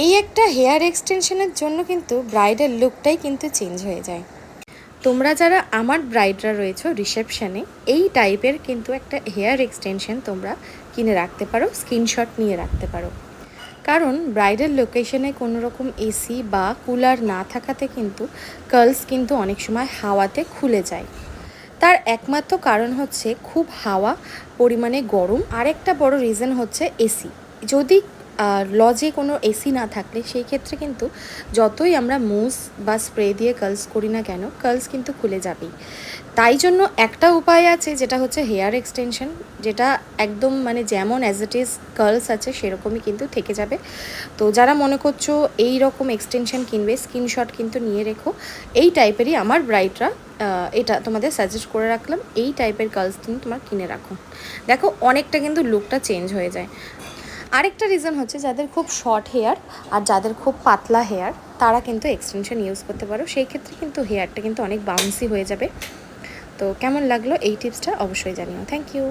এই একটা হেয়ার এক্সটেনশনের জন্য কিন্তু ব্রাইডের লুকটাই কিন্তু চেঞ্জ হয়ে যায়। তোমরা যারা আমার ব্রাইডরা রয়েছো রিসেপশানে এই টাইপের কিন্তু একটা হেয়ার এক্সটেনশন তোমরা কিনে রাখতে পারো স্ক্রিনশট নিয়ে রাখতে পারো। কারণ ব্রাইডাল লোকেশনে কোনো রকম এসি বা কুলার না থাকাতে কিন্তু কার্লস কিন্তু অনেক সময় হাওয়াতে খুলে যায়। তার একমাত্র কারণ হচ্ছে খুব হাওয়া, পরিমাণে গরম, আরেকটা বড় রিজন হচ্ছে এসি যদি লজে কোনো এসি না থাকলে সেই ক্ষেত্রে কিন্তু যতই আমরা মুস বা স্প্রে দিয়ে কার্লস করি না কেন কার্লস কিন্তু খুলে যাবেই। তাই জন্য একটা উপায় আছে যেটা হচ্ছে হেয়ার এক্সটেনশন যেটা একদম মানে যেমন অ্যাজ ইট ইজ কার্লস আছে সেরকমই কিন্তু থেকে যাবে। তো যারা মনে করছ এই রকম এক্সটেনশন কিনবে স্ক্রিনশট কিন্তু নিয়ে রেখো। এই টাইপেরই আমার ব্রাইটরা এটা তোমাদের সাজেস্ট করে রাখলাম। এই টাইপের কার্লস কিন্তু তোমার কিনে রাখো। দেখো অনেকটা কিন্তু লুকটা চেঞ্জ হয়ে যায়। আরেকটা রিজন হচ্ছে যাদের খুব শর্ট হেয়ার আর যাদের খুব পাতলা হেয়ার তারা কিন্তু এক্সটেনশন ইউজ করতে পারো। সেই ক্ষেত্রে কিন্তু হেয়ারটা কিন্তু অনেক বাউন্সি হয়ে যাবে। তো কেমন লাগল এই টিপসটা অবশ্যই জানিও। Thank you